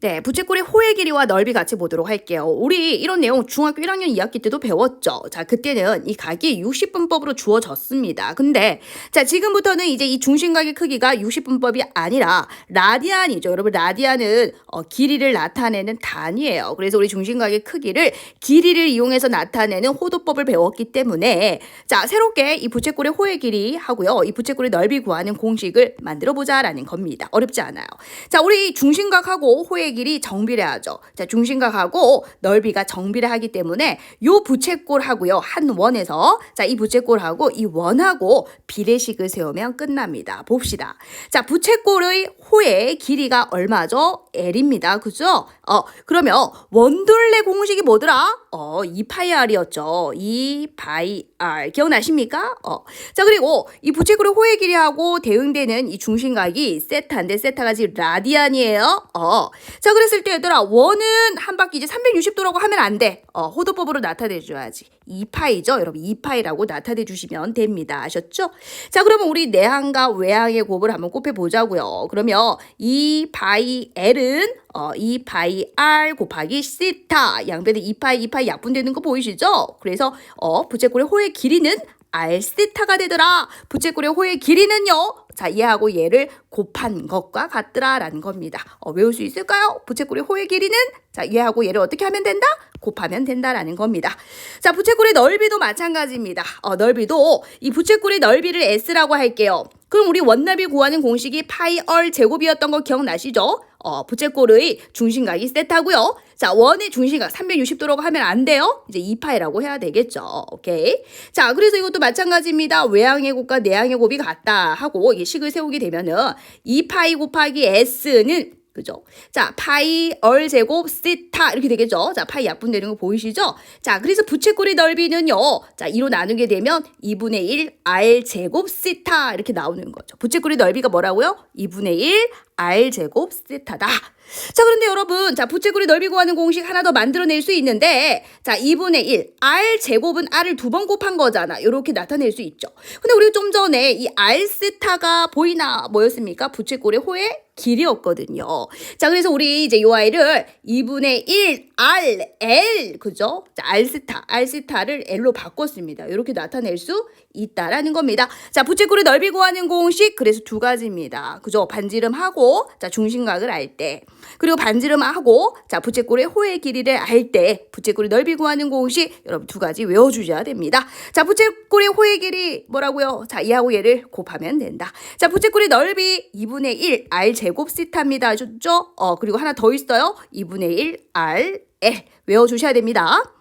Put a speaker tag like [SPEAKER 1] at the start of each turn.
[SPEAKER 1] 네, 부채꼴의 호의 길이와 넓이 같이 보도록 할게요. 우리 이런 내용 중학교 1학년 2학기 때도 배웠죠. 자, 그때는 이 각이 60분법으로 주어졌습니다. 근데 자, 지금부터는 이제 이 중심각의 크기가 60분법이 아니라 라디안이죠. 여러분, 라디안은 어, 길이를 나타내는 단위예요. 그래서 우리 중심각의 크기를 길이를 이용해서 나타내는 호도법을 배웠기 때문에 자, 새롭게 이 부채꼴의 호의 길이 하고요. 이 부채꼴의 넓이 구하는 공식을 만들어 보자라는 겁니다. 어렵지 않아요. 자, 우리 중심각하고 호의 길이 정비례하죠. 자, 중심각하고 넓이가 정비례하기 때문에 요 부채꼴하고요. 한 원에서 자, 이 부채꼴하고 이 원하고 비례식을 세우면 끝납니다. 봅시다. 자, 부채꼴의 호의 길이가 얼마죠? L입니다. 그죠? 어, 그러면 원둘레 공식이 뭐더라? 어, 2파이 R이었죠. 2파이 R. 기억나십니까? 어. 자, 그리고 이 부채꼴의 호의 길이하고 대응되는 이 중심각이 세타인데 세타가 지금 라디안이에요. 어. 자, 그랬을 때 얘들아, 원은 한 바퀴 이제 360도라고 하면 안 돼. 어, 호도법으로 나타내 줘야지. 2파이죠. 여러분, 2파이라고 나타내 주시면 됩니다. 아셨죠? 자, 그러면 우리 내항과 외항의 곱을 한번 곱해 보자고요. 그러면 2파이 L은 어, 2파이 R 곱하기 시타. 양변에 2파이, 2파이 약분되는 거 보이시죠? 그래서 어, 부채꼴의 호의 길이는 R 시타가 되더라. 부채꼴의 호의 길이는요. 자, 얘하고 얘를 곱한 것과 같더라라는 겁니다. 어, 외울 수 있을까요? 부채꼴의 호의 길이는 자, 얘하고 얘를 어떻게 하면 된다? 곱하면 된다라는 겁니다. 자, 부채꼴의 넓이도 마찬가지입니다. 어, 넓이도 이 부채꼴의 넓이를 S라고 할게요. 그럼 우리 원넓이 구하는 공식이 파이 얼 제곱이었던 거 기억나시죠? 어, 부채꼴의 중심각이 세타고요. 자, 원의 중심각 360도라고 하면 안 돼요. 이제 2파이라고 해야 되겠죠. 오케이. 자, 그래서 이것도 마찬가지입니다. 외항의 곱과 내항의 곱이 같다 하고 이 식을 세우게 되면은 2파이 곱하기 s는 그죠? 자, 파이 얼 제곱 시타 이렇게 되겠죠? 자, 파이 약분 되는 거 보이시죠? 자, 그래서 부채꼴의 넓이는요. 자, 2로 나누게 되면 2분의 1 r 제곱 시타 이렇게 나오는 거죠. 부채꼴의 넓이가 뭐라고요? 2분의 1 r 제곱 시타다. 자, 그런데 여러분, 자, 부채꼴의 넓이 구하는 공식 하나 더 만들어낼 수 있는데, 자, 2분의 1, r 제곱은 r을 두 번 곱한 거잖아. 이렇게 나타낼 수 있죠. 근데 우리가 좀 전에 이 r 스타가 보이나 뭐였습니까? 부채꼴의 호의 길이었거든요. 자, 그래서 우리 이제 요 아이를 2분의 1 R, L, 그죠? 자, R 스타, R 스타를 L로 바꿨습니다. 이렇게 나타낼 수 있다라는 겁니다. 자, 부채꼴의 넓이 구하는 공식, 그래서 두 가지입니다. 그죠? 반지름하고, 자, 중심각을 알 때. 그리고 반지름하고, 자, 부채꼴의 호의 길이를 알 때, 부채꼴의 넓이 구하는 공식, 여러분 두 가지 외워주셔야 됩니다. 자, 부채꼴의 호의 길이 뭐라고요? 자, 얘하고 얘를 곱하면 된다. 자, 부채꼴의 넓이 2분의 1 R 제곱 시타입니다. 아셨죠? 어, 그리고 하나 더 있어요. 2분의 1 R L 외워주셔야 됩니다.